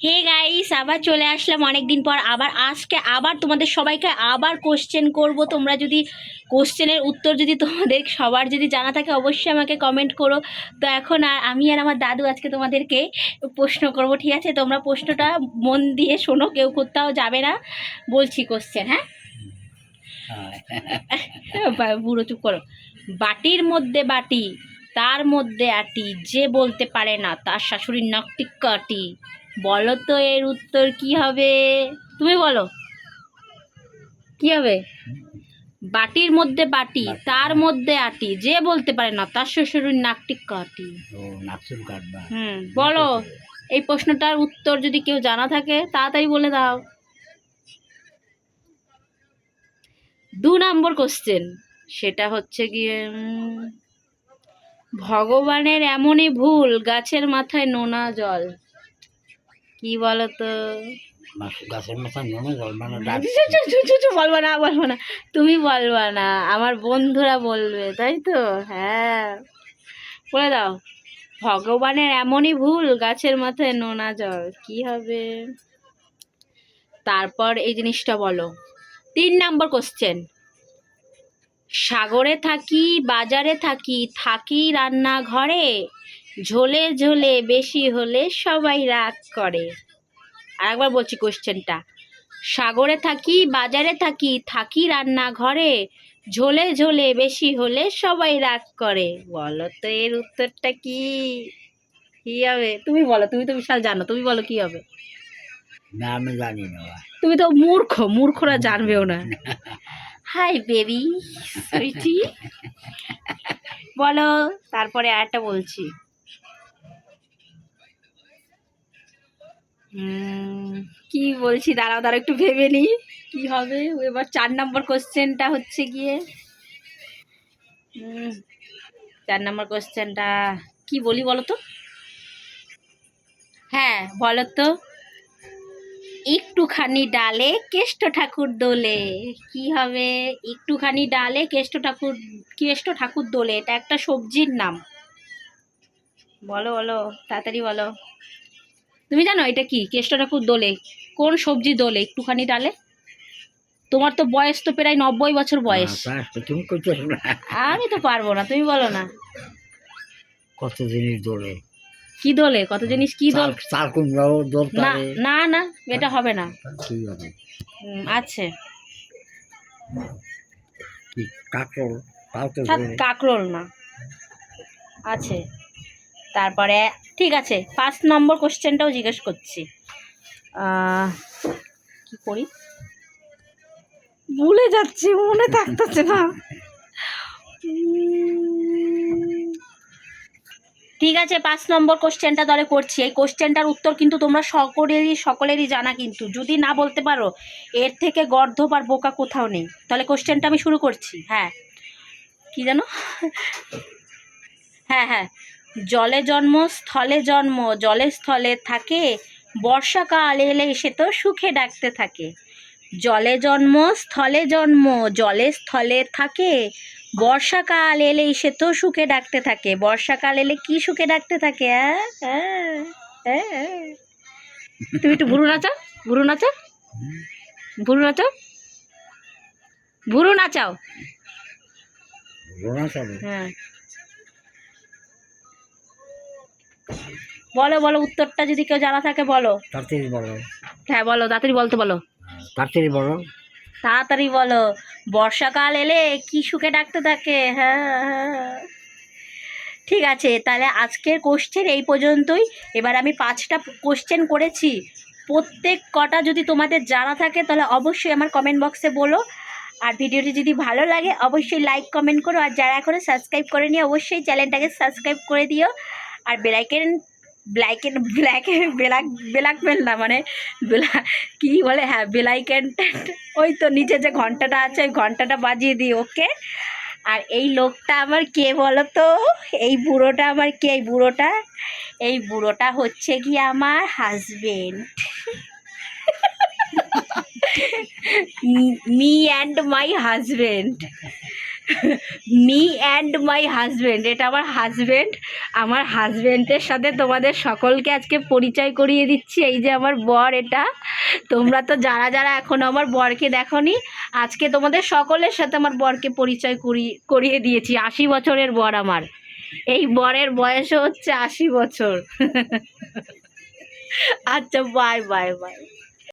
Hey guys আবার চলে আসলাম অনেক দিন পর। আবার আজকে আবার তোমাদের সবাইকে আবার কোশ্চেন করব। তোমরা যদি কোশ্চেনের উত্তর যদি তোমাদের সবার যদি জানা থাকে অবশ্যই আমাকে কমেন্ট করো। তো এখন আর আমি আর আমার দাদু আজকে তোমাদেরকে প্রশ্ন করব ঠিক আছে? তোমরা প্রশ্নটা মন দিয়ে শোনো কেউ কোথাও যাবে না। বলছি কোশ্চেন হ্যাঁ? বুড়ো চুপ করো। বাটির মধ্যে বাটি তার মধ্যে আটি যে বলতে পারে না তার শাশুড়ির নকটি কাটি বলো তো এর উত্তর কি হবে? তুমি বলো। কি হবে? বাটির মধ্যে বাটি তার মধ্যে আটি যে বলতে পারে না তার শ্বশুরের নাকটি কাটি। হুম বলো। এই প্রশ্নটার উত্তর যদি কেউ জানা থাকে তাড়াতাড়ি বলে দাও। দু নম্বর কোশ্চেন সেটা হচ্ছে গিয়ে ভগবানের এমনই ভুল গাছের মাথায় নোনা জল। কি বলো তো গাছের মাথা নেমে জল মানে বলব না বলব না। তুমি বলবা না আমার বন্ধুরা বলবে তাই তো? হ্যাঁ। বলে দাও ভগবানের এমনই ভুল গাছের মাথায় নোনা জল কি হবে? তারপর এই জিনিসটা বলো। তিন নম্বর কোশ্চেন সাগরে থাকি বাজারে থাকি থাকি রান্না ঘরে ঝোলে ঝোলে বেশি হলে সবাই রাগ করে। আরেকবার বলছি কোশ্চেনটা সাগরে থাকি বাজারে থাকি থাকি রান্না ঘরে ঝোলে ঝোলে বেশি হলে সবাই রাগ করে। বলো তো এর উত্তরটা কি? কি হবে? তুমি বলো তুমি তো বিশাল জানো তুমি বলো কি হবে? না আমি জানি না তুমি তো মূর্খ মূর্খরা জানবেও না। Hi baby sweety. বলো তারপরে আরেকটা বলছি। কি বলছি? দাঁড়াও দাঁড়াও, একটু ভেবে নি কি হবে? এবার চার নম্বর কোশ্চেনটা হচ্ছে গিয়ে। চার নম্বর কোশ্চেনটা কি বলি বলো তো হ্যাঁ বলো তো একটুখানি ডালে কেষ্ট ঠাকুর দোলে। কি হবে? একটুখানি ডালে কেষ্ট ঠাকুর কেষ্ট ঠাকুর দোলে। এটা একটা সবজির নাম। বলো বলো, তাড়াতাড়ি বলো। তুমি জানো এটা কি? কেষ্ট ঠাকুর দোলে। কোন সবজি দোলে? একটুখানি ডালে? তোমার তো বয়স তো প্রায় নব্বই বছর বয়স। হ্যাঁ, না। আমি তো পারব না তুমি বলো না। কত জিনিস দোলে? কি দোলে? কত জিনিস কি দোল? চাল- না না না এটা হবে না। কি হবে উম, আছে কাকরোল না। আছে। তারপরে ঠিক আছে পাঁচ নম্বর কোশ্চেনটাও জিজ্ঞেস করছি। কি করি? ভুলে যাচ্ছি মনে থাকতেছে না। ঠিক আছে পাঁচ নম্বর কোশ্চেনটা তাহলে করছি। এই কোশ্চেনটার উত্তর কিন্তু তোমরা সকলেরই সকলেরই জানা কিন্তু। যদি না বলতে পারো এর থেকে গর্ধপ আর বোকা কোথাও নেই। তাহলে কোশ্চেনটা আমি শুরু করছি। হ্যাঁ। কি জানো হ্যাঁ হ্যাঁ। জলে জন্ম স্থলে জন্ম জলে স্থলে থাকে বর্ষাকাল এলে সে তো সুখে ডাকতে থাকে। জলে জন্ম স্থলে জন্ম জলে স্থলে থাকে বর্ষাকাল এলেই সে তো সুখে ডাকতে থাকে। বর্ষাকাল এলে কি সুখে ডাকতে থাকে। তুমি একটু ভুরু নাচাও ভুরু নাচাও ভুরু নাচাও ভুরু নাচাও। হ্যাঁ। বলো বলো উত্তরটা যদি কেউ জানা থাকে বলো। তাড়াতাড়ি বলো। হ্যাঁ বলো তাড়াতাড়ি বলতে বলো। তাড়াতাড়ি বলো। তাড়াতাড়ি বলো। বর্ষাকাল এলে কি সুখে ডাকতে থাকে? হ্যাঁ হ্যাঁ। ঠিক আছে তাহলে আজকের কোশ্চেন এই পর্যন্তই। এবার আমি পাঁচটা কোশ্চেন করেছি। প্রত্যেক কটা যদি তোমাদের জানা থাকে তাহলে অবশ্যই আমার কমেন্ট বক্সে বলো। আর ভিডিওটি যদি ভালো লাগে অবশ্যই লাইক কমেন্ট করো। আর যারা এখনও সাবস্ক্রাইব করেনি অবশ্যই চ্যানেলটাকে সাবস্ক্রাইব করে দিও। আর বেলাইকেন ব্ল্যাকের বেলাক ব্ল্যাক বেল না মানে বেলা কী বলে হ্যাঁ বেলাইকেন ওই তো নিচে যে ঘন্টাটা আছে, ওই ঘন্টাটা বাজিয়ে দিই ওকে। আর এই লোকটা আমার কে বলো তো এই বুড়োটা আমার কে? এই বুড়োটা? এই বুড়োটা হচ্ছে কি আমার husband me and my husband me and my husband এটা আমার হাজবেন্ড আমার হাজবেন্ডের সাথে তোমাদের সকলকে আজকে পরিচয় করিয়ে দিচ্ছি। এই যে আমার বর এটা। তোমরা তো যারা যারা এখন আমার বরকে দেখোনি, আজকে তোমাদের সকলের সাথে আমার বরকে পরিচয় করি, করিয়ে দিয়েছি। আশি বছরের বর আমার। এই বরের বয়সও হচ্ছে আশি বছর। আচ্ছা বাই বাই বাই